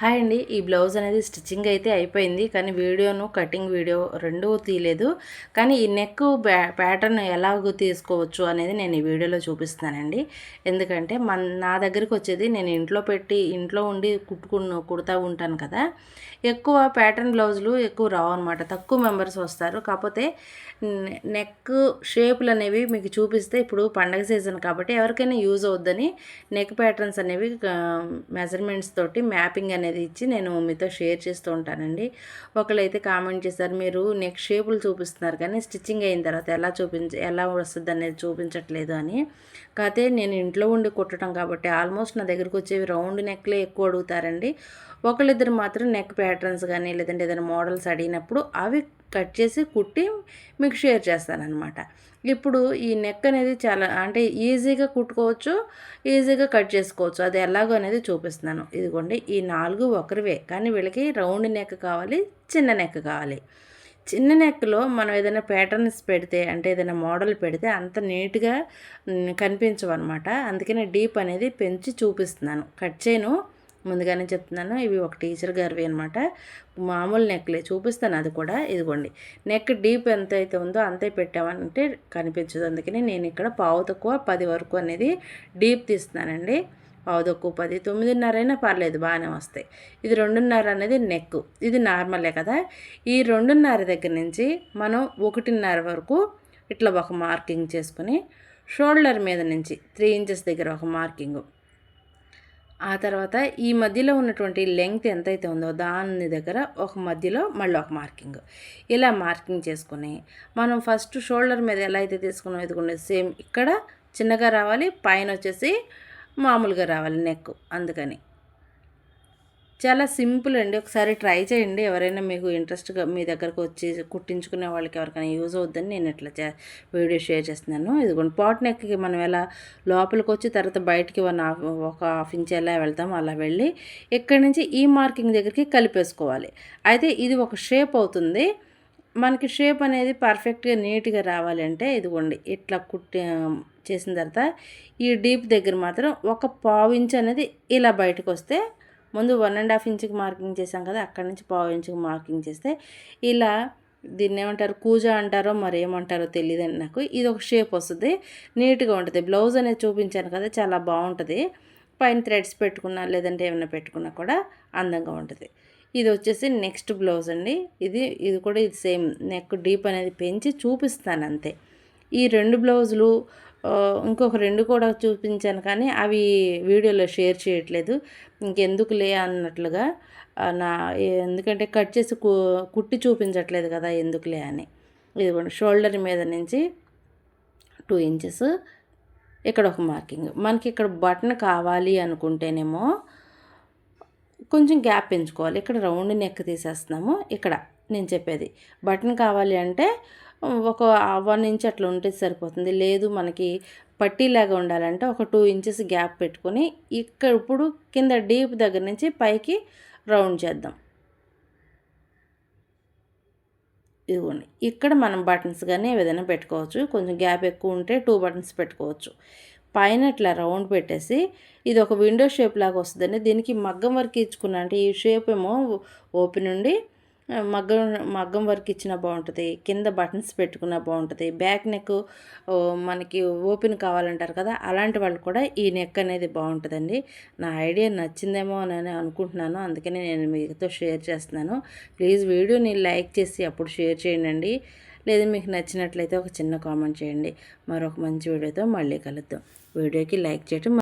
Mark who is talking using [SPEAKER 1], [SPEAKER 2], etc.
[SPEAKER 1] Hi అండి. ఈ blouse అనేది స్టిచ్చింగ్ అయితే అయిపోయింది. కానీ వీడియోను కటింగ్ వీడియో రెండూ తీయలేదు. కానీ ఈ నెక్ ప్యాటర్న్ ఎలాగో తీసుకోవచ్చు అనేది నేను ఈ వీడియోలో చూపిస్తానండి ఎందుకంటే మన నా దగ్గరికి వచ్చేది నేను ఇంట్లో పెట్టి ఇంట్లో ఉండి కుట్టుకున్న కుడతా ఉంటాను కదా. ఎక్కువ ప్యాటర్న్ బ్లౌజులు ఎక్కువ రావు అనమాట తక్కువ మెంబర్స్ వస్తారు. కాకపోతే నెక్ షేపులు అనేవి మీకు చూపిస్తే ఇప్పుడు పండగ సీజన్ కాబట్టి ఎవరికైనా యూజ్ అవుద్దని నెక్ ప్యాటర్న్స్ అనేవి మెజర్మెంట్స్ తోటి మ్యాపింగ్ అనేది ఇచ్చి నేను మీతో షేర్ చేస్తూ ఉంటానండి. ఒకళ్ళైతే కామెంట్ చేశారు మీరు నెక్ షేపులు చూపిస్తున్నారు కానీ స్టిచ్చింగ్ అయిన తర్వాత ఎలా చూపించ ఎలా వస్తుంది అనేది చూపించట్లేదు అని. కాకపోతే నేను ఇంట్లో ఉండి కుట్టడం కాబట్టి ఆల్మోస్ట్ నా దగ్గరకు వచ్చేవి రౌండ్ నెక్లే ఎక్కువ అడుగుతారండి. ఒకళ్ళిద్దరు మాత్రం నెక్ ప్యాటర్న్స్ కానీ లేదంటే ఏదైనా మోడల్స్ అడిగినప్పుడు అవి కట్ చేసి కుట్టి మీకు షేర్ చేస్తానన్నమాట. ఇప్పుడు ఈ నెక్ అనేది చాలా అంటే ఈజీగా కుట్టుకోవచ్చు ఈజీగా కట్ చేసుకోవచ్చు. అది ఎలాగో అనేది చూపిస్తున్నాను. ఇదిగోండి ఈ నాలుగు ఒకరివే కానీ వీళ్ళకి రౌండ్ నెక్ కావాలి చిన్న నెక్ కావాలి. చిన్న నెక్లో మనం ఏదైనా ప్యాటర్న్స్ పెడితే అంటే ఏదైనా మోడల్ పెడితే అంత నీట్గా కనిపించవన్నమాట. అందుకనే డీప్ అనేది పెంచి చూపిస్తున్నాను. కట్ చేయను. ముందుగానే చెప్తున్నాను ఇవి ఒక టీచర్ గారివి అనమాట మామూలు నెక్లే చూపిస్తాను అది కూడా. ఇదిగోండి నెక్ డీప్ ఎంత అయితే ఉందో అంతే పెట్టామంటే కనిపించదు. అందుకని నేను ఇక్కడ పావు తక్కువ పది వరకు అనేది డీప్ తీస్తున్నానండి. పావు తక్కువ పది తొమ్మిదిన్నర అయినా పర్లేదు బాగానే వస్తాయి. ఇది రెండున్నర అనేది నెక్ ఇది నార్మలే కదా. ఈ రెండున్నర దగ్గర నుంచి మనం ఒకటిన్నర వరకు ఇట్లా ఒక మార్కింగ్ చేసుకుని షోల్డర్ మీద నుంచి త్రీ ఇంచెస్ దగ్గర ఒక మార్కింగ్ ఆ తర్వాత ఈ మధ్యలో ఉన్నటువంటి లెంగ్త్ ఎంతైతే ఉందో దాని దగ్గర ఒక మధ్యలో మళ్ళీ ఒక మార్కింగ్ ఇలా మార్కింగ్ చేసుకుని మనం ఫస్ట్ షోల్డర్ మీద ఎలా అయితే తీసుకున్నాం ఎదుగుండే సేమ్ ఇక్కడ చిన్నగా రావాలి పైన వచ్చేసి మామూలుగా రావాలి నెక్ అందుకని చాలా సింపుల్ అండి. ఒకసారి ట్రై చేయండి. ఎవరైనా మీకు ఇంట్రెస్ట్గా మీ దగ్గరకు వచ్చి కుట్టించుకునే వాళ్ళకి ఎవరికైనా యూజ్ అవుద్దని నేను ఇట్లా చే వీడియో షేర్ చేస్తున్నాను. ఇదిగోండి పాట్ నెక్కి మనం ఎలా లోపలికి వచ్చి తర్వాత బయటికి వన్ హాఫ్ ఒక హాఫ్ ఇంచ్ ఎలా వెళ్తాం అలా వెళ్ళి ఇక్కడి నుంచి ఈ మార్కింగ్ దగ్గరికి కలిపేసుకోవాలి. అయితే ఇది ఒక షేప్ అవుతుంది. మనకి షేప్ అనేది పర్ఫెక్ట్గా నీట్గా రావాలి అంటే ఇదిగోండి ఇట్లా కుట్టి చేసిన తర్వాత ఈ డీప్ దగ్గర మాత్రం ఒక పావు ఇంచ్ అనేది ఇలా బయటకు వస్తే ముందు వన్ అండ్ హాఫ్ ఇంచుకి మార్కింగ్ చేసాం కదా అక్కడి నుంచి పావు ఇంచుకి మార్కింగ్ చేస్తే ఇలా దీన్ని ఏమంటారు కూజ అంటారో మరి ఏమంటారో తెలియదండి నాకు ఇది ఒక షేప్ వస్తుంది నీట్గా ఉంటుంది. బ్లౌజ్ అనేది చూపించాను కదా చాలా బాగుంటుంది. పైన థ్రెడ్స్ పెట్టుకున్నా లేదంటే ఏమైనా పెట్టుకున్నా కూడా అందంగా ఉంటుంది. ఇది వచ్చేసి నెక్స్ట్ బ్లౌజ్ అండి. ఇది ఇది కూడా ఇది సేమ్ నెక్ డీప్ అనేది పెంచి చూపిస్తాను అంతే. ఈ రెండు బ్లౌజులు ఇంకొక రెండు కూడా చూపించాను కానీ అవి వీడియోలో షేర్ చేయట్లేదు. ఇంకెందుకులే అన్నట్లుగా నా ఎందుకంటే కట్ చేసి కుట్టి చూపించట్లేదు కదా ఎందుకులే అని. ఇదిగోండి షోల్డర్ మీద నుంచి టూ ఇంచెస్ ఇక్కడ ఒక మార్కింగ్. మనకి ఇక్కడ బటన్ కావాలి అనుకుంటేనేమో కొంచెం గ్యాప్ పెంచుకోవాలి ఇక్కడ రౌండ్ నెక్ తీసేస్తున్నాము. ఇక్కడ నేను చెప్పేది బటన్ కావాలి అంటే ఒక వన్ ఇంచ్ అట్లా ఉంటే సరిపోతుంది. లేదు మనకి పట్టీలాగా ఉండాలంటే ఒక టూ ఇంచెస్ గ్యాప్ పెట్టుకొని ఇక్కడ ఇప్పుడు కింద డీప్ దగ్గర నుంచి పైకి రౌండ్ చేద్దాం. ఇదిగోండి. ఇక్కడ మనం బటన్స్ కానీ ఏదైనా పెట్టుకోవచ్చు. కొంచెం గ్యాప్ ఎక్కువ ఉంటే టూ బటన్స్ పెట్టుకోవచ్చు. పైన ఇట్లా రౌండ్ పెట్టేసి ఇది ఒక విండో షేప్ లాగా వస్తుందండి. దీనికి మగ్గం వర్క్ ఇచ్చుకున్నా అంటే ఈ షేప్ ఏమో ఓపెన్ ఉండి మగ్గం మగ్గం వర్క్ ఇచ్చిన బాగుంటుంది కింద బటన్స్ పెట్టుకున్నా బాగుంటుంది బ్యాక్ నెక్ మనకి ఓపెన్ కావాలంటారు కదా అలాంటి వాళ్ళు కూడా ఈ నెక్ అనేది బాగుంటుందండి. నా ఐడియా నచ్చిందేమో అని అనుకుంటున్నాను అందుకని నేను మీతో షేర్ చేస్తున్నాను. ప్లీజ్ వీడియోని లైక్ చేసి అప్పుడు షేర్ చేయండి లేదా మీకు నచ్చినట్లయితే ఒక చిన్న కామెంట్ చేయండి. మరొక మంచి వీడియోతో మళ్ళీ కలుద్దాం. వీడియోకి లైక్ చేయటం